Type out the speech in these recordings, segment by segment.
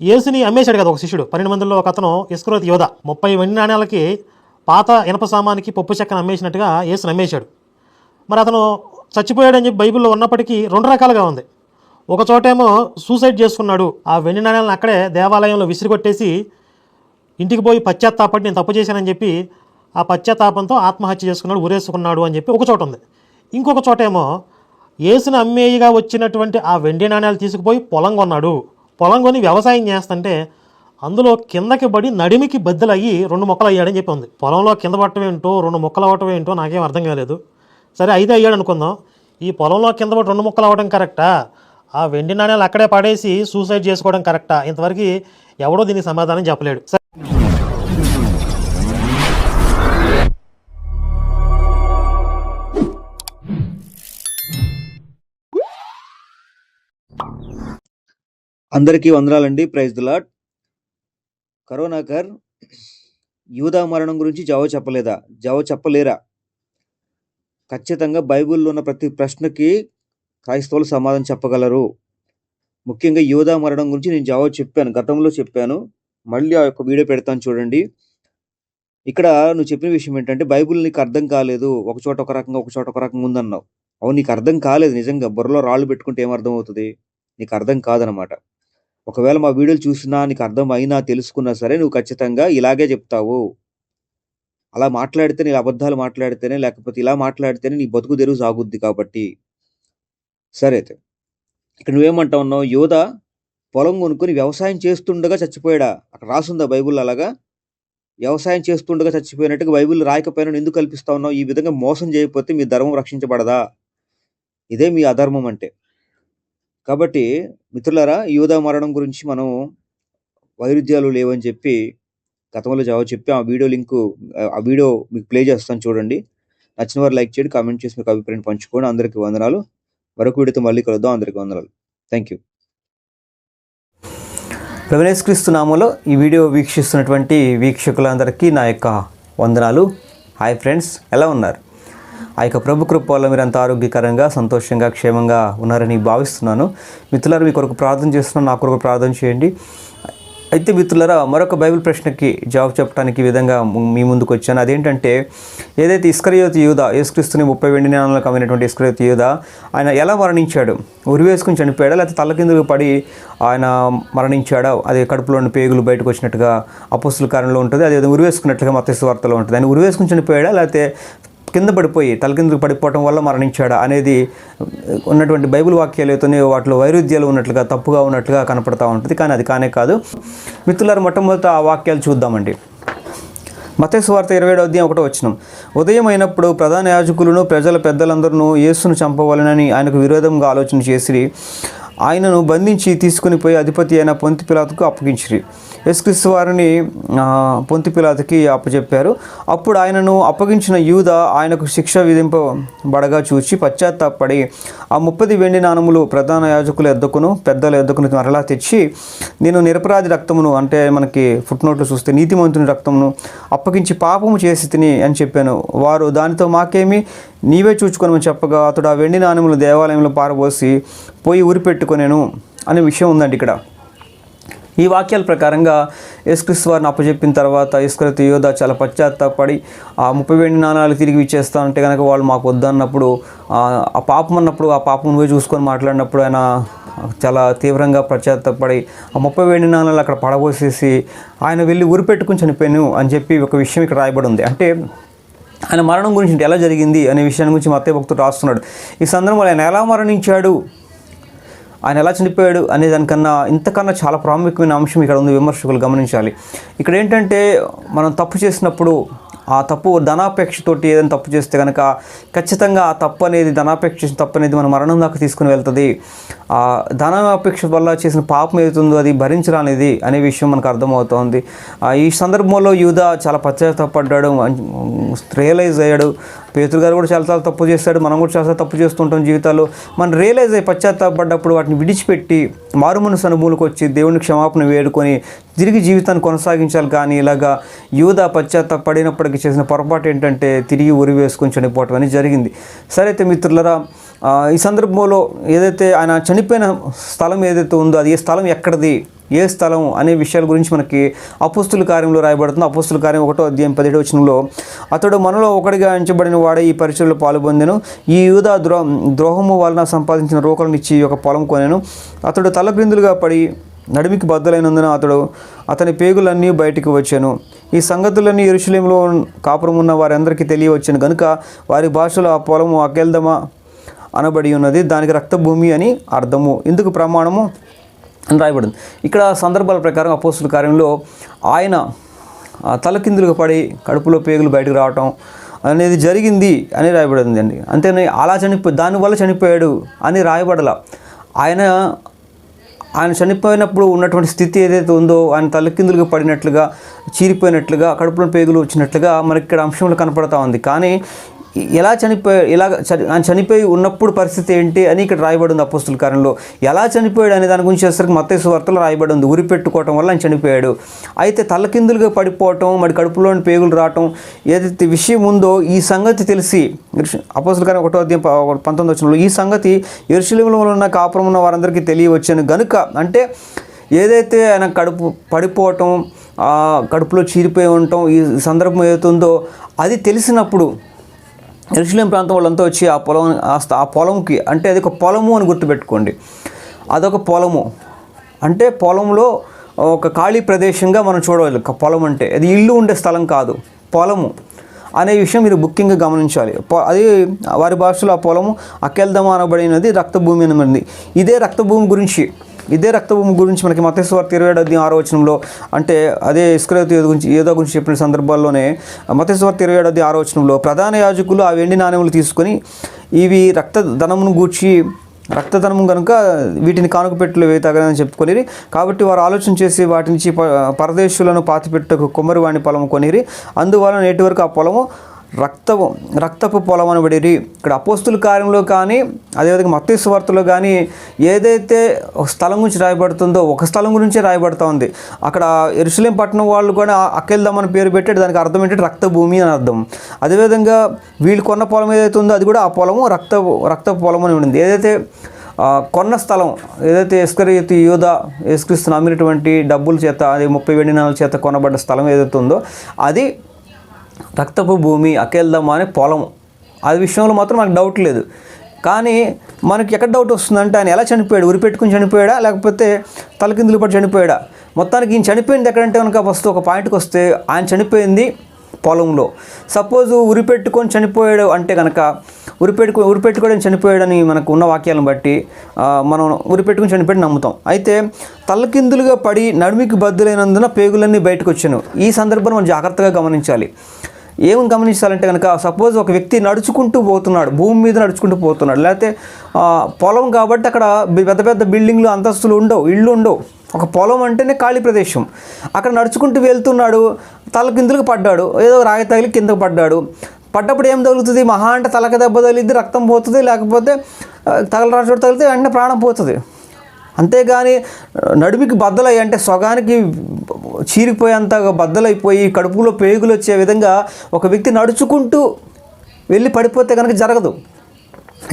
యేసుని అమ్మేశాడు కదా ఒక శిష్యుడు. పన్నెండు మందిలో ఒక అతను ఇస్క్రోత్ యోధ. ముప్పై వెండి నాణ్యాలకి పాత ఇనప సామానికి పప్పు చెక్కను అమ్మేసినట్టుగా యేసుని అమ్మేశాడు. మరి అతను చచ్చిపోయాడని చెప్పి బైబిల్లో ఉన్నప్పటికీ రెండు రకాలుగా ఉంది. ఒక చోటేమో సూసైడ్ చేసుకున్నాడు. ఆ వెండి నాణ్యాలను అక్కడే దేవాలయంలో విసిరికొట్టేసి ఇంటికి పోయి పశ్చాత్తాపడి నేను తప్పు చేశానని చెప్పి ఆ పశ్చాత్తాపంతో ఆత్మహత్య చేసుకున్నాడు ఉరేసుకున్నాడు అని చెప్పి ఒక చోట ఉంది. ఇంకొక చోటేమో ఏసుని అమ్మేయిగా వచ్చినటువంటి ఆ వెండి నాణ్యాలు తీసుకుపోయి పొలం కొన్నాడు. పొలం కొని వ్యవసాయం చేస్తుంటే అందులో కిందకి పడి నడిమికి బద్దలయ్యి రెండు మొక్కలు అయ్యాడని చెప్పి ఉంది. పొలంలో కింద పట్టడం ఏంటో రెండు మొక్కలు అవ్వటం ఏంటో నాకేం అర్థం కాలేదు. సరే అయితే అయ్యాడు అనుకుందాం ఈ పొలంలో కింద పడి రెండు మొక్కలు అవ్వడం కరెక్టా? ఆ వెండి నాణ్యాలు అక్కడే పడేసి సూసైడ్ చేసుకోవడం కరెక్టా? ఇంతవరకు ఎవడో దీనికి సమాధానం చెప్పలేడు. సరే. అందరికీ వందనాలండి. ప్రైజ్ ది లాట్ కరోనాకర్ యూదా మరణం గురించి జవాబు చెప్పలేదా? జవాబు చెప్పలేరా? ఖచ్చితంగా బైబిల్లో ఉన్న ప్రతి ప్రశ్నకి క్రైస్తవులు సమాధానం చెప్పగలరు. ముఖ్యంగా యూదా మరణం గురించి నేను జవాబు చెప్పాను గతంలో చెప్పాను. మళ్ళీ ఆ యొక్క వీడియో పెడతాను చూడండి. ఇక్కడ నువ్వు చెప్పిన విషయం ఏంటంటే బైబిల్ నీకు అర్థం కాలేదు. ఒక చోట ఒక రకంగా ఒక చోట ఒక రకంగా ఉందన్నావు. అవును నీకు అర్థం కాలేదు నిజంగా. బుర్రలో రాళ్ళు పెట్టుకుంటే ఏమర్థం అవుతుంది నీకు అర్థం కాదనమాట. ఒకవేళ మా వీడియోలు చూసినా నీకు అర్థం అయినా తెలుసుకున్నా సరే నువ్వు ఖచ్చితంగా ఇలాగే చెప్తావు. అలా మాట్లాడితేనే ఇలా అబద్ధాలు మాట్లాడితేనే లేకపోతే ఇలా మాట్లాడితేనే నీ బతుకు తెరువు సాగుద్ది కాబట్టి. సరే అయితే ఇక్కడ నువ్వేమంటా ఉన్నావు యోధ పొలం కొనుక్కొని వ్యవసాయం చేస్తుండగా చచ్చిపోయాడా? అక్కడ రాసుందా బైబుల్ అలాగా? వ్యవసాయం చేస్తుండగా చచ్చిపోయినట్టుగా బైబిల్ రాయకపోయినా ఎందుకు కల్పిస్తా ఉన్నావు ఈ విధంగా మోసం చేయకపోతే మీ ధర్మం రక్షించబడదా? ఇదే మీ అధర్మం అంటే. కాబట్టి మిత్రులారా యూదా మరణం గురించి మనం వైరుధ్యాలు లేవని చెప్పి గతంలో జవాబు చెప్పి ఆ వీడియో లింకు ఆ వీడియో మీకు ప్లే చేస్తాను చూడండి. నచ్చిన వారు లైక్ చేయండి కామెంట్ చేసి మీకు అభిప్రాయం పంచుకోండి. అందరికీ వందనాలు. మరొక వీడియోతో మళ్ళీ కలుద్దాం. అందరికీ వందనాలు. థ్యాంక్ యూ క్రీస్తు నామంలో ఈ వీడియో వీక్షిస్తున్నటువంటి వీక్షకులందరికీ నా యొక్క వందనాలు. హాయ్ ఫ్రెండ్స్ ఎలా ఉన్నారు? ఆ యొక్క ప్రభు కృప వల్ల అంత ఆరోగ్యకరంగా సంతోషంగా క్షేమంగా ఉన్నారని భావిస్తున్నాను. మిత్రులారు మీ కొరకు ప్రార్థన చేస్తున్నాను. నా కొరకు ప్రార్థన చేయండి. అయితే మిత్రులరా మరొక బైబిల్ ప్రశ్నకి జవాబు చెప్పడానికి విధంగా మీ ముందుకు వచ్చాను. అదేంటంటే ఏదైతే ఇస్కరియోతి యూద యేసుక్రీస్తుని ముప్పై వెండి నాణాలకు అమ్మినటువంటి ఇస్కరియోతి యూద ఆయన ఎలా మరణించాడు? ఉరివేసుకుని చనిపోయాడా? లేకపోతే తల కిందకు పడి ఆయన మరణించాడా? అదే కడుపులోని పేగులు బయటకు వచ్చినట్టుగా అపోస్తుల కారణంలో ఉంటుంది. అదే ఉరివేసుకున్నట్లుగా మత్స్య వార్తలో ఉంటుంది. ఆయన ఉరివేసుకుని చనిపోయాడా? లేకపోతే కింద పడిపోయి తలకిందుకు పడిపోవటం వల్ల మరణించాడా అనేది ఉన్నటువంటి బైబిల్ వాక్యాలు అయితేనే వాటిలో వైరుధ్యాలు ఉన్నట్లుగా తప్పుగా ఉన్నట్లుగా కనపడతా ఉంటుంది. కానీ అది కానే కాదు. మిత్రులారు మొట్టమొదట ఆ వాక్యాలు చూద్దామండి. మతేశ్వార్త ఇరవై ఏడవ అధ్యాయం ఒకటో వచ్చినాం ఉదయం అయినప్పుడు ప్రధాన యాజకులను ప్రజల పెద్దలందరూ యేసును చంపవాలనని ఆయనకు విరోధంగా ఆలోచన చేసిరి. ఆయనను బంధించి తీసుకుని పోయి అధిపతి అయిన పొంతి పిలాతకు అప్పగించిరి. యేసుక్రీస్తు వారిని పొంతిపిలాతకి పొంతి అప్పచెప్పారు. అప్పుడు ఆయనను అప్పగించిన యూద ఆయనకు శిక్ష విధింపబడగా చూచి పశ్చాత్తాపడి ఆ ముప్పది వెండి నాణములు ప్రధాన యాజకుల ఎద్దకును పెద్దల ఎద్దకును మరలా తెచ్చి నేను నిరపరాధి రక్తమును అంటే మనకి ఫుట్ నోట్లు చూస్తే నీతిమంతుని రక్తమును అప్పగించి పాపము చేసి తిని అని చెప్పాను. వారు దానితో మాకేమి నీవే చూచుకొని చెప్పగా అతడు ఆ వెండి నాణములు దేవాలయంలో పారబోసి పోయి ఊరి పెట్టుకొనేను అనే విషయం ఉందండి ఇక్కడ. ఈ వాక్యాల ప్రకారంగా యేసుక్రీస్తు వారిని అప్పచెప్పిన తర్వాత యేసుక్రీస్తు యోధ చాలా పశ్చాత్తాపడి ఆ ముప్పై వెండి నాణాలు తిరిగి ఇచ్చేస్తానంటే కనుక వాళ్ళు మాకు వద్దన్నప్పుడు ఆ పాపం అన్నప్పుడు ఆ పాపం నువ్వే చూసుకొని మాట్లాడినప్పుడు ఆయన చాలా తీవ్రంగా పశ్చాత్తాపడి ఆ ముప్పై వేడి నాణాలు అక్కడ పడబోసేసి ఆయన వెళ్ళి ఉరి పెట్టుకుని చనిపోయాను అని చెప్పి ఒక విషయం ఇక్కడ రాయబడి ఉంది. అంటే ఆయన మరణం గురించి ఎలా జరిగింది అనే విషయాన్ని గురించి మత్తే భక్తుడు రాస్తున్నాడు. ఈ సందర్భంలో ఆయన ఎలా మరణించాడు? ఆయన ఎలా చనిపోయాడు అనే దానికన్నా ఇంతకన్నా చాలా ప్రాముఖ్యమైన అంశం ఇక్కడ ఉంది విమర్శకులు గమనించాలి. ఇక్కడ ఏంటంటే మనం తప్పు చేసినప్పుడు ఆ తప్పు ధనాపేక్షతోటి ఏదైనా తప్పు చేస్తే కనుక ఖచ్చితంగా ఆ తప్పు అనేది ధనాపేక్ష చేసిన తప్పు అనేది మన మరణం దాకా తీసుకుని వెళ్తుంది. ఆ ధనాపేక్ష వల్ల చేసిన పాపం ఏదైతుందో అది భరించరానిది అనే విషయం మనకు అర్థమవుతోంది. ఆ, ఈ సందర్భంలో యూధ చాలా పశ్చాత్తపడ్డాడు రియలైజ్ అయ్యాడు. పేతురు గారు కూడా చాలా తప్పు చేస్తాడు మనం కూడా చాలా తప్పు చేస్తుంటాం జీవితాల్లో. మనం రియలైజ్ అయ్యి పశ్చాత్తాపడ్డప్పుడు వాటిని విడిచిపెట్టి మారుమనసు అనుభూలకు వచ్చి దేవుని క్షమాపణ వేడుకొని తిరిగి జీవితాన్ని కొనసాగించాలి. కానీ ఇలాగా యూదా పశ్చాత్తాపడినప్పటికీ చేసిన పొరపాటు ఏంటంటే తిరిగి ఉరి వేసుకొని చనిపోవటం అనేది జరిగింది. సరే అయితే మిత్రులరా ఈ సందర్భంలో ఏదైతే ఆయన చనిపోయిన స్థలం ఏదైతే ఉందో అది ఏ స్థలం ఎక్కడిది? ఏ స్థలం అనే విషయాల గురించి మనకి అపుస్తుల కార్యంలో రాయబడుతుంది. అపుస్తుల కార్యం ఒకటో అధ్యాయం పదిహేడు వచనంలో అతడు మనలో ఒకడిగా ఎంచబడిన వాడే ఈ పరిచయలో పాల్పొందాను. ఈ యూదా ద్రో ద్రోహము వలన సంపాదించిన రోకలను ఇచ్చి ఒక పొలం కొనెను. అతడు తలక్రిందులుగా పడి నడిమికి బద్దలైనందున అతడు అతని పేగులన్నీ బయటికి వచ్చాను. ఈ సంగతులన్నీ ఎరుశలేంలో కాపురం ఉన్న వారందరికీ తెలియవచ్చాను. కనుక వారి భాషలో ఆ పొలము అకెల్దమా అనబడి ఉన్నది. దానికి రక్తభూమి అని అర్థము. ఇందుకు ప్రమాణము అని రాయబడింది. ఇక్కడ సందర్భాల ప్రకారం అపోస్తుల కార్యంలో ఆయన తలకిందులుగా పడి కడుపులో పేగులు బయటకు రావటం అనేది జరిగింది అని రాయబడింది అండి. అంతేనే అలా చనిపో దానివల్ల చనిపోయాడు అని రాయబడల. ఆయన ఆయన చనిపోయినప్పుడు ఉన్నటువంటి స్థితి ఏదైతే ఉందో ఆయన తలకిందులుగా పడినట్లుగా చీరిపోయినట్లుగా కడుపులో పేగులు వచ్చినట్లుగా మనకి ఇక్కడ అంశంలో కనపడతా ఉంది. కానీ ఎలా చనిపోయాడు ఇలా చని- ఆయన చనిపోయి ఉన్నప్పుడు పరిస్థితి ఏంటి అని ఇక్కడ రాయబడి ఉంది అపోస్తుల కాలంలో ఎలా చనిపోయాడు అనే దాని గురించి వచ్చేసరికి మత్తయి వార్తలు రాయబడి ఉంది ఉరి పెట్టుకోవటం వల్ల ఆయన చనిపోయాడు. అయితే తలకిందులుగా పడిపోవటం మరి కడుపులోని పేగులు రావటం ఏదైతే విషయం ఉందో ఈ సంగతి తెలిసి అపోస్తుల కాలం ఒకటో అధ్యాయం ప- పంతొమ్మిది వచ్చినప్పుడు ఈ సంగతి ఎరుశలంలో ఉన్న కాపురం ఉన్న వారందరికీ తెలియవచ్చాను గనుక అంటే ఏదైతే ఆయన కడుపు పడిపోవటం కడుపులో చీరిపోయి ఉండటం ఈ సందర్భం ఏదైతుందో అది తెలిసినప్పుడు ఎరుసలేం ప్రాంతం వాళ్ళంతా వచ్చి ఆ పొలం ఆ ఆ పొలంకి అంటే అది ఒక పొలము అని గుర్తుపెట్టుకోండి. అదొక పొలము. అంటే పొలంలో ఒక ఖాళీ ప్రదేశంగా మనం చూడవాలి ఒక పొలం అంటే. అది ఇల్లు ఉండే స్థలం కాదు పొలము. అనే విషయం మీరు ముఖ్యంగా గమనించాలి. అది వారి భాషలో ఆ పొలము అకెల్దమా అనబడినది రక్తభూమి అనబడింది ఇదే రక్తభూమి గురించి ఇదే రక్తభూమి గురించి మనకి మతేశ్వార్త ఇరవై ఏడు అధ్యాయం ఆరో వచనంలో అంటే అదే ఇస్క్రేత్ ఏదో గురించి ఏదో గురించి చెప్పిన సందర్భాల్లోనే మతేశ్వార్త ఇరవై ఏడు అధ్యాయం ఆరో వచనంలో ప్రధాన యాజకులు ఆ వెండి నాణ్యములు తీసుకొని ఇవి రక్త ధనమును గూర్చి రక్తధనము కనుక వీటిని కానుక పెట్టులు వేతగలని చెప్పుకొనిరి. కాబట్టి వారు ఆలోచన చేసి వాటి నుంచి ప- పరదేశులను పాతిపెట్టుకు కొమ్మరి వాణి పొలము కొనిరి. అందువలన నేటి వరకు ఆ పొలము రక్తపు రక్తపు పొలం అనబడిరి ఇక్కడ అపోస్తుల కార్యంలో కానీ అదేవిధంగా మత్తయి వార్తలో కానీ ఏదైతే ఒక స్థలం గురించి రాయబడుతుందో ఒక స్థలం గురించే రాయబడుతూ ఉంది అక్కడ ఎరుసలేం పట్టణం వాళ్ళు కూడా అకెళ్దామని పేరు పెట్టాడు. దానికి అర్థం ఏంటంటే రక్తభూమి అని అర్థం. అదేవిధంగా వీళ్ళు కొన్న పొలం ఏదైతే ఉందో అది కూడా ఆ పొలము రక్త రక్త పొలం అని ఉండింది ఏదైతే కొన్న స్థలం ఏదైతే ఎస్కరీతి యోధ యేసుక్రీస్తుని అమ్మినటువంటి డబ్బుల చేత అది ముప్పై వెండి నాలుగు చేత కొనబడ్డ స్థలం ఏదైతే ఉందో అది రక్తపు భూమి అకేల్దమ్మ అనే పొలం అది విషయంలో మాత్రం మనకు డౌట్ లేదు. కానీ మనకి ఎక్కడ డౌట్ వస్తుందంటే ఆయన ఎలా చనిపోయాడు? ఉరి పెట్టుకుని చనిపోయాడా? లేకపోతే తలకిందులు పడి చనిపోయాడా? మొత్తానికి ఈయన చనిపోయింది ఎక్కడంటే కనుక ఫస్ట్ ఒక పాయింట్కి వస్తే ఆయన చనిపోయింది పొలంలో. సపోజ్ ఉరి పెట్టుకొని చనిపోయాడు అంటే కనుక ఉరిపెట్టుకు ఉరిపెట్టుకోవడం చనిపోయాడని మనకు ఉన్న వాక్యాలను బట్టి మనం ఉరిపెట్టుకుని చనిపోయి నమ్ముతాం. అయితే తలకిందులుగా పడి నడుమికి బద్దులైనందున పేగులన్నీ బయటకు వచ్చాను ఈ సందర్భం మనం జాగ్రత్తగా గమనించాలి. ఏం గమనించాలంటే కనుక సపోజ్ ఒక వ్యక్తి నడుచుకుంటూ పోతున్నాడు భూమి మీద నడుచుకుంటూ పోతున్నాడు లేకపోతే పొలం కాబట్టి అక్కడ పెద్ద పెద్ద బిల్డింగ్లు అంతస్తులు ఉండవు ఇళ్ళు ఉండవు. ఒక పొలం అంటేనే ఖాళీ ప్రదేశం. అక్కడ నడుచుకుంటూ వెళ్తున్నాడు తల కిందులకు పడ్డాడు ఏదో రాయి తగిలి కిందకు పడ్డాడు. పడ్డప్పుడు ఏం తగులుతుంది? మహా అంటే తలక దెబ్బ తగిలిద్ది రక్తం పోతుంది లేకపోతే ఆ, తగలరాచోడు తగిలితే వెంటనే ప్రాణం పోతుంది. అంతేగాని నడుమికి బద్దలయ్యి అంటే సగానికి చీరిపోయేంత బద్దలైపోయి కడుపులో పేగులు వచ్చే విధంగా ఒక వ్యక్తి నడుచుకుంటూ వెళ్ళి పడిపోతే కనుక జరగదు.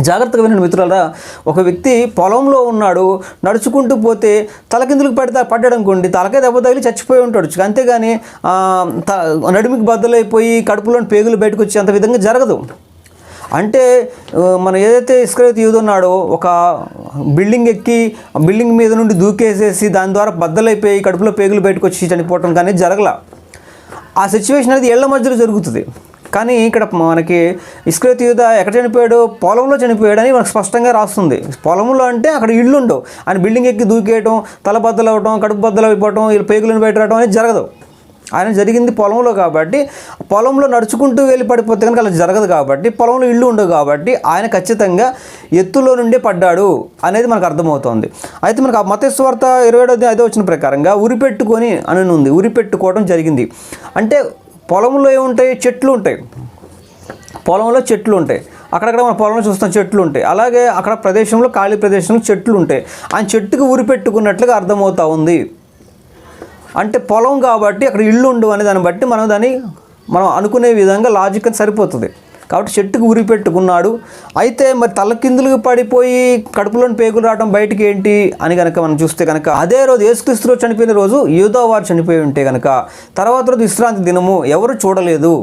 జాగ్రత్తగా వినండి మిత్రులారా ఒక వ్యక్తి పొలంలో ఉన్నాడు నడుచుకుంటూ పోతే తలకిందులకు పడితే పడ్డాడు అనుకోండి తలకే దెబ్బ తగిలి చచ్చిపోయి ఉంటాడు. అంతేగాని త- నడుమికి బద్దలైపోయి కడుపులోని పేగులు బయటకు అంత విధంగా జరగదు. అంటే మనం ఏదైతే ఇస్క్రేత్ యూదు ఉన్నాడో ఒక బిల్డింగ్ ఎక్కి ఆ బిల్డింగ్ మీద నుండి దూకేసేసి దాని ద్వారా బద్దలైపోయి కడుపులో పేగులు బయటకు వచ్చి చనిపోవటం కానీ జరగల. ఆ సిచ్యువేషన్ అనేది ఏళ్ళ మధ్యలో జరుగుతుంది. కానీ ఇక్కడ మనకి ఇస్క్రేత్ యూద ఎక్కడ చనిపోయాడు? పొలంలో చనిపోయాడని మనకు స్పష్టంగా రాస్తుంది. పొలంలో అంటే అక్కడ ఇళ్ళు ఉండవు ఆయన బిల్డింగ్ ఎక్కి దూకేయటం తల బద్దలు అవ్వటం కడుపు బద్దలు అయిపోవటం వీళ్ళు పేగులను బయట అనేది జరగదు. ఆయన జరిగింది పొలంలో కాబట్టి పొలంలో నడుచుకుంటూ వెళ్ళి పడిపోతే కనుక అలా జరగదు కాబట్టి పొలంలో ఇల్లు ఉండవు కాబట్టి ఆయన ఖచ్చితంగా ఎత్తులో నుండే పడ్డాడు అనేది మనకు అర్థమవుతోంది. అయితే మనకు ఆ మతేశ్వార్త ఇరవై ఏడో ఐదో వచ్చిన ప్రకారంగా ఉరి పెట్టుకొని అని ఉంది ఉరిపెట్టుకోవడం జరిగింది. అంటే పొలంలో ఏముంటాయి? చెట్లు ఉంటాయి. పొలంలో చెట్లు ఉంటాయి. అక్కడక్కడ మన పొలంలో చూస్తాం చెట్లు ఉంటాయి. అలాగే అక్కడ ప్రదేశంలో ఖాళీ ప్రదేశంలో చెట్లు ఉంటాయి. ఆ చెట్టుకు ఉరి పెట్టుకున్నట్లుగా అర్థమవుతా ఉంది. అంటే పొలం కాబట్టి అక్కడ ఇల్లు ఉండు అనే దాన్ని బట్టి మనం దాన్ని మనం అనుకునే విధంగా లాజిక్ అని సరిపోతుంది. కాబట్టి చెట్టుకు ఉరి పెట్టుకున్నాడు. అయితే మరి తలకిందులుగా పడిపోయి కడుపులోని పేగులు రావడం బయటికి ఏంటి అని కనుక మనం చూస్తే కనుక అదే రోజు యేసుక్రీస్తు చనిపోయిన రోజు యూదో వారు చనిపోయి ఉంటే కనుక తర్వాత రోజు విశ్రాంతి దినము ఎవరు చూడలేదు.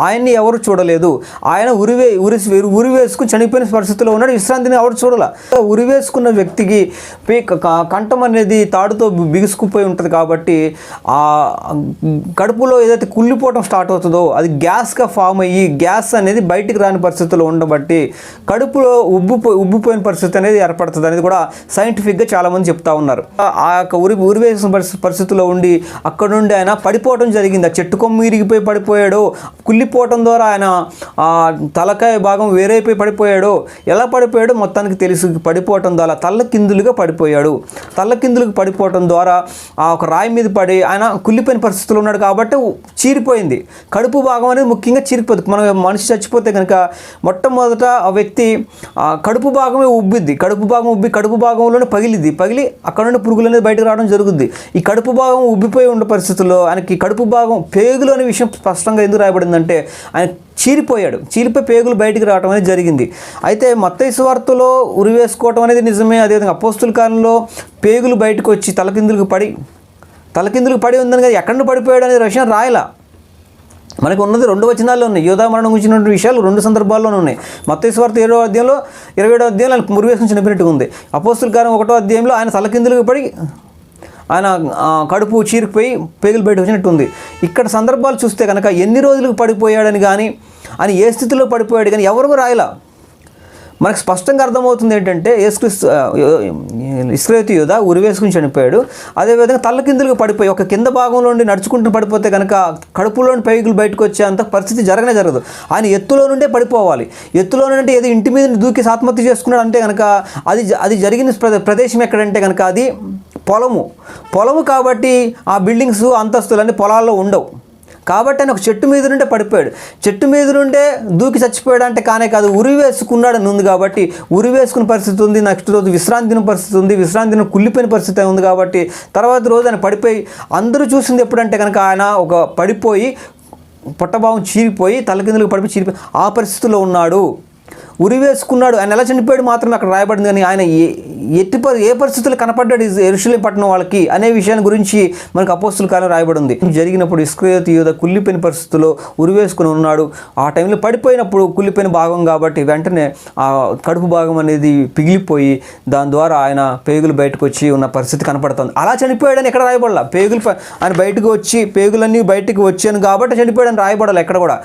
ఆయన్ని ఎవరు చూడలేదు. ఆయన ఉరివే ఉరి ఉరి వేసుకుని చనిపోయిన పరిస్థితిలో ఉన్నాడు. విశ్రాంతిని ఎవరు చూడాల? ఉరివేసుకున్న వ్యక్తికి కంఠం అనేది తాడుతో బిగుసుకుపోయి ఉంటుంది కాబట్టి ఆ కడుపులో ఏదైతే కుళ్ళిపోవటం స్టార్ట్ అవుతుందో అది గ్యాస్గా ఫామ్ అయ్యి గ్యాస్ అనేది బయటికి రాని పరిస్థితిలో ఉండబట్టి కడుపులో ఉబ్బిపో ఉబ్బిపోయిన పరిస్థితి అనేది ఏర్పడుతుంది అనేది కూడా సైంటిఫిక్గా చాలామంది చెప్తా ఉన్నారు. ఆ- యొక్క ఉరి ఉరివేసిన పరిస్థితి పరిస్థితిలో ఉండి అక్కడ నుండి ఆయన పడిపోవడం జరిగింది. ఆ చెట్టు కొమ్మ ఇరిగిపోయి పడిపోయాడు కుళ్ళిపోవటం ద్వారా ఆయన ఆ తలకాయ భాగం వేరైపోయి పడిపోయాడు. ఎలా పడిపోయాడో? మొత్తానికి తెలుసు పడిపోవటం ద్వారా. తల్ల కిందులుగా పడిపోయాడు. తల్ల కిందులుగా పడిపోవటం ద్వారా ఆ ఒక రాయి మీద పడి ఆయన కుళ్ళిపోయిన పరిస్థితులు ఉన్నాడు కాబట్టి చీరిపోయింది. కడుపు భాగం అనేది ముఖ్యంగా చీరిపోతుంది. మనం మనిషి చచ్చిపోతే కనుక మొట్టమొదట ఆ వ్యక్తి ఆ కడుపు భాగమే ఉబ్బిద్ది. కడుపు భాగం ఉబ్బి కడుపు భాగంలోనే పగిలిద్ది. పగిలి అక్కడ నుండి పురుగులు అనేది బయటకు రావడం జరుగుద్ది. ఈ కడుపు భాగం ఉబ్బిపోయి ఉన్న పరిస్థితుల్లో ఆయనకి కడుపు భాగం పేగులు అనే విషయం స్పష్టంగా ఎందుకు రాయబడిందంటే ఆయన చీరిపోయాడు. చీరిపోయి పేగులు బయటికి రావడం అనేది జరిగింది. అయితే మత్తయి సువార్తలో ఉరివేసుకోవటం అనేది నిజమే. అదేవిధంగా అపోస్తుల కాలంలో పేగులు బయటకు వచ్చి తలకిందులకు పడి తలకిందులకు పడి ఉందని కదా ఎక్కడ పడిపోయాడు అనేది విషయం రాయలా. మనకు ఉన్నది రెండు వచనాల్లో ఉన్నాయి. యోధా మరణం గురించినటువంటి విషయాలు రెండు సందర్భాల్లోనే ఉన్నాయి. మత్తేశ్వార్త ఏడో అధ్యాయంలో ఇరవై ఏడో అధ్యాయంలో ఆయన మురివేసుకుని చనిపోయినట్టుగా ఉంది. అపోస్తుల కారం ఒకటో అధ్యాయంలో ఆయన తలకిందులకు పడి ఆయన కడుపు చీరిపోయి పేగులు బయట వచ్చినట్టుంది. ఇక్కడ సందర్భాలు చూస్తే కనుక ఎన్ని రోజులకు పడిపోయాడని కానీ ఆయన ఏ స్థితిలో పడిపోయాడు కానీ ఎవరు రాయలా. మనకు స్పష్టంగా అర్థమవుతుంది ఏంటంటే యేసుక్రీస్తు ఇస్క్రేతు యోధ ఉరివేసుకుని చనిపోయాడు. అదేవిధంగా తల్ల కిందులకు పడిపోయి ఒక కింద భాగంలో నుండి నడుచుకుంటూ పడిపోతే కనుక కడుపులోని పైగులు బయటకు వచ్చేంత పరిస్థితి జరగనే జరగదు. ఆయన ఎత్తులో నుండే పడిపోవాలి. ఎత్తులో నుండి ఏదో ఇంటి మీద దూకి ఆత్మహత్య చేసుకున్నాడు అంటే కనుక అది జ- అది జరిగిన ప్ర- ప్రదేశం ఎక్కడంటే కనుక అది పొలము. పొలము కాబట్టి ఆ బిల్డింగ్స్ అంతస్తులన్నీ పొలాల్లో ఉండవు. కాబట్టి ఆయన ఒక చెట్టు మీద నుండే పడిపోయాడు. చెట్టు మీద నుండే దూకి చచ్చిపోయాడు అంటే కానే కాదు ఉరి వేసుకున్నాడు అని ఉంది కాబట్టి ఉరి వేసుకున్న పరిస్థితి ఉంది నెక్స్ట్ రోజు విశ్రాంతి దిన పరిస్థితి ఉంది విశ్రాంతి దినం కుళ్ళిపోయిన పరిస్థితి ఉంది కాబట్టి తర్వాత రోజు ఆయన పడిపోయి అందరూ చూసింది ఎప్పుడంటే కనుక ఆయన ఒక పడిపోయి పొట్టభావం చీరిపోయి తలకిందులకు పడిపోయి చీరిపోయి ఆ పరిస్థితిలో ఉన్నాడు. ఉరి వేసుకున్నాడు ఆయన ఎలా చనిపోయాడు మాత్రం అక్కడ రాయబడింది కానీ ఆయన ఏ ఎట్టి ఏ పరిస్థితులు కనపడ్డాడు ఎరుషులేం పట్టణం వాళ్ళకి అనే విషయాన్ని గురించి మనకు అపోస్తుల కాలం రాయబడింది. జరిగినప్పుడు ఇస్క్రియతు యోధ కుళ్ళిపోయిన పరిస్థితుల్లో ఉరివేసుకుని ఉన్నాడు. ఆ టైంలో పడిపోయినప్పుడు కుళ్ళిపోయిన భాగం కాబట్టి వెంటనే ఆ కడుపు భాగం అనేది పిగిలిపోయి దాని ద్వారా ఆయన పేగులు బయటకు వచ్చి ఉన్న పరిస్థితి కనపడుతుంది. అలా చనిపోయాడని ఎక్కడ రాయబడాల? పేగులు ఆయన బయటకు వచ్చి పేగులన్నీ బయటకు వచ్చాను కాబట్టి చనిపోయాడని రాయబడాలి ఎక్కడ కూడా.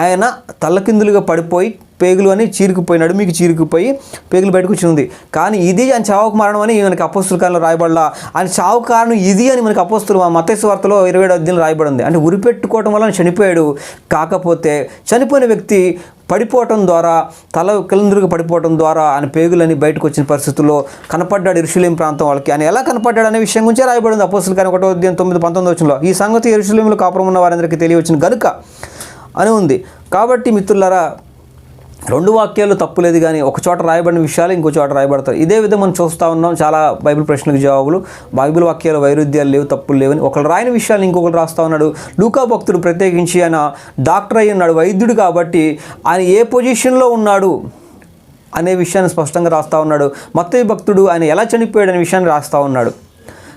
ఆయన తల్లకిందులుగా పడిపోయి పేగులు అని చీరుకుపోయినాడు మీకు చీరుకుపోయి పేగులు బయటకు వచ్చి ఉంది కానీ ఇది ఆయన చావుకు మరణం అని మనకి అపోస్తుల కాలంలో రాయబడలా. ఆయన చావు కారణం ఇది అని మనకి అపోస్తులు మతస్సు వార్తలో ఇరవై ఏడు అధ్యయనం రాయబడింది. అంటే ఉరిపెట్టుకోవటం వల్ల చనిపోయాడు. కాకపోతే చనిపోయిన వ్యక్తి పడిపోవటం ద్వారా తల కిలందురుగా పడిపోవటం ద్వారా ఆయన పేగులని బయటకు వచ్చిన పరిస్థితుల్లో కనపడ్డాడు ఇరుషులేం ప్రాంతం వాళ్ళకి. ఆయన ఎలా కనపడ్డాడు అనే విషయం గురించి రాయబడింది అపోస్తులు కానీ ఒకటో ఉద్యమం తొమ్మిది పంతొమ్మిది వచ్చినలో. ఈ సంగతి ఇరుషులేంలో కాపురం ఉన్న వారందరికీ తెలియవచ్చిన గనుక అని ఉంది. కాబట్టి మిత్రులారా రెండు వాక్యాలు తప్పులేదు కానీ ఒక చోట రాయబడిన విషయాలు ఇంకో చోట రాయబడతారు ఇదే విధంగా మనం చూస్తూ ఉన్నాం చాలా బైబిల్ ప్రశ్నలకు జవాబులు. బైబిల్ వాక్యాలు వైరుధ్యాలు లేవు తప్పులు లేవని ఒకరు రాయని విషయాలు ఇంకొకరు రాస్తా ఉన్నాడు. లూకా భక్తుడు ప్రత్యేకించి ఆయన డాక్టర్ అయి ఉన్నాడు వైద్యుడు కాబట్టి ఆయన ఏ పొజిషన్లో ఉన్నాడు అనే విషయాన్ని స్పష్టంగా రాస్తూ ఉన్నాడు. మత్తయ్య భక్తుడు ఆయన ఎలా చనిపోయాడు అనే విషయాన్ని రాస్తూ ఉన్నాడు.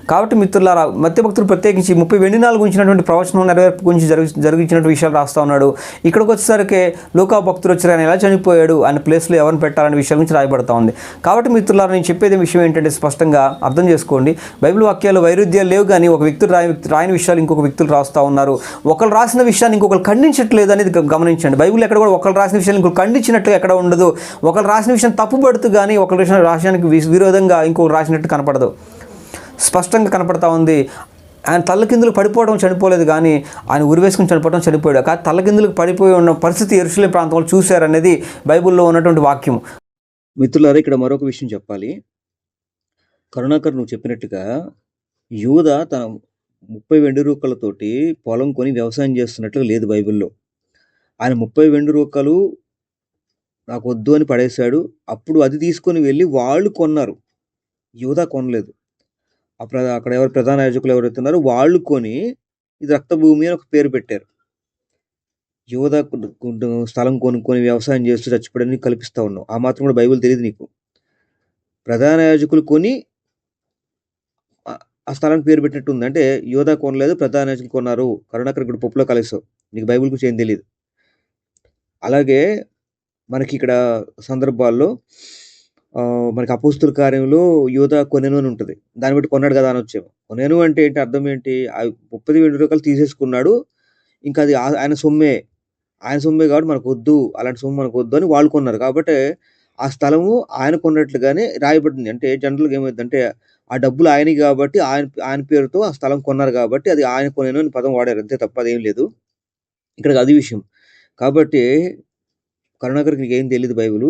కాబట్టి మిత్రులారా మత్య భక్తుడు ప్రత్యేకించి ముప్పై వెండి నాలుగు గురించినటువంటి ప్రవచనం నెరవేర్పు గురించి జరిగి జరిగించినటువంటి విషయాలు రాస్తూ ఉన్నాడు. ఇక్కడికి వచ్చేసరికి లోకా భక్తులు వచ్చారు ఆయన ఎలా చనిపోయాడు అనే ప్లేస్లో ఎవరిని పెట్టాలనే విషయం గురించి రాయబడతా ఉంది. కాబట్టి మిత్రులారా నేను చెప్పేది విషయం ఏంటంటే స్పష్టంగా అర్థం చేసుకోండి. బైబిల్ వాక్యాలు వైరుధ్యాలు లేవు కానీ ఒక వ్యక్తులు రాయ రాయని విషయాలు ఇంకొక వ్యక్తులు రాస్తూ ఉన్నారు. ఒకరు రాసిన విషయాన్ని ఇంకొకరు ఖండించట్లేదు అనేది గమనించండి. బైబిల్ ఎక్కడ కూడా ఒకరు రాసిన విషయాన్ని ఇంకొకరు ఖండించినట్టు ఎక్కడ ఉండదు. ఒకరు రాసిన విషయం తప్పుపడుతూ కానీ ఒకరు రాసిన రాష్ట్రానికి విరోధంగా ఇంకొకరు రాసినట్టు కనపడదు. స్పష్టంగా కనపడతా ఉంది. ఆయన తల్లకిందులు పడిపోవడం చనిపోలేదు కానీ ఆయన ఉరివేసుకుని చనిపోవడం చనిపోయాడు. కానీ తల్లకిందులకు పడిపోయి ఉన్న పరిస్థితి ఎరుసలే ప్రాంతంలో చూశారనేది బైబిల్లో ఉన్నటువంటి వాక్యం మిత్రులారా ఇక్కడ మరొక విషయం చెప్పాలి. కరుణాకర్ నువ్వు చెప్పినట్టుగా యూద తన ముప్పై వెండి రూకలతోటి పొలం కొని వ్యవసాయం చేస్తున్నట్లు లేదు బైబిల్లో. ఆయన ముప్పై వెండి రూకలు నాకు వద్దు అని పడేశాడు. అప్పుడు అది తీసుకొని వెళ్ళి వాళ్ళు కొన్నారు. యూద కొనలేదు. అక్కడ ఎవరు ప్రధాన యాజకులు ఎవరైతే ఉన్నారో వాళ్ళు కొని ఇది రక్తభూమి అని ఒక పేరు పెట్టారు. యోధ స్థలం కొనుక్కొని వ్యవసాయం చేస్తూ చచ్చిపోయాడని కల్పిస్తా ఉన్నావు. ఆ మాత్రం కూడా బైబిల్ తెలియదు నీకు. ప్రధాన యాజకులు కొని ఆ- స్థలానికి పేరు పెట్టినట్టుంది. అంటే యోధా కొనలేదు ప్రధాన యాజకులు కొన్నారు. కరుణాకర్ ఇక్కడ పప్పులో కలిసావు. నీకు బైబిల్ గురించి ఏం తెలియదు అలాగే మనకి ఇక్కడ సందర్భాల్లో మనకి అపోస్తుల కార్యంలో యోధ కొనెను అని ఉంటుంది. దాన్ని బట్టి కొన్నాడు కదా అని వచ్చాము. కొనెను అంటే ఏంటి? అర్థం ఏంటి? ఆ ముప్పది వెండి రూపాయలు తీసేసుకున్నాడు. ఇంకా అది ఆయన సొమ్మే. ఆయన సొమ్మే కాబట్టి మనకు వద్దు అలాంటి సొమ్ము మనకు వద్దు అని వాళ్ళు కొన్నారు. కాబట్టి ఆ స్థలము ఆయన కొన్నట్లుగానే రాయబడింది. అంటే జనరల్గా ఏమైందంటే ఆ డబ్బులు ఆయనకి కాబట్టి ఆయన ఆయన పేరుతో ఆ స్థలం కొన్నారు కాబట్టి అది ఆయన కొనేను అని పదం వాడారు. అంతే తప్ప అదేం లేదు. ఇక్కడ అది విషయం. కాబట్టి కరుణాకర్కి నీకు ఏం తెలియదు బైబిల్?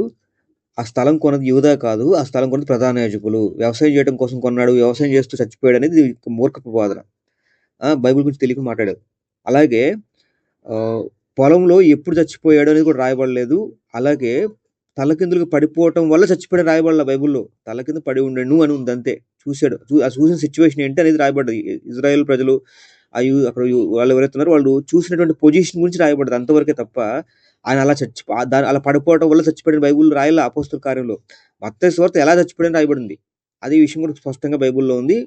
ఆ స్థలం కొన్నది యూదా కాదు ఆ స్థలం కొన్నది ప్రధాన యాజకులు. వ్యవసాయం చేయడం కోసం కొన్నాడు వ్యవసాయం చేస్తూ చచ్చిపోయాడు అనేది మూర్ఖపు వాదన బైబిల్ గురించి తెలియక మాట్లాడాడు. అలాగే పొలంలో ఎప్పుడు చచ్చిపోయాడు అనేది కూడా రాయబడలేదు. అలాగే తలకిందులకు పడిపోవటం వల్ల చచ్చిపోయాడు రాయబడలే బైబిల్లో. తల కింద పడి ఉండను అని ఉంది అంతే. చూశాడు. చూ ఆ చూసిన సిచ్యువేషన్ ఏంటి అనేది రాయబడ్డది. ఇజ్రాయెల్ ప్రజలు అయ్యూ అక్కడ వాళ్ళు ఎవరైతున్నారో వాళ్ళు చూసినటువంటి పొజిషన్ గురించి రాయబడ్డది అంతవరకే తప్ప ఆయన అలా చచ్చి దాని అలా పడిపోవడం వల్ల చచ్చిపోయిన బైబుల్ రాయాల అపోస్తుల కార్యంలో. మత్త స్వార్థ ఎలా చచ్చిపోయిన రాయబడింది. అదే విషయం కూడా స్పష్టంగా బైబిల్లో ఉంది.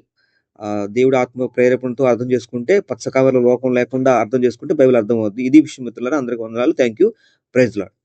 దేవుడు ఆత్మ ప్రేరేపణతో అర్థం చేసుకుంటే పచ్చకావర్ల లోకం లేకుండా అర్థం చేసుకుంటే బైబిల్ అర్థం అవుతుంది ఇది విషయం మిత్రులారా అందరికీ వందనాలు. Thank you praise lord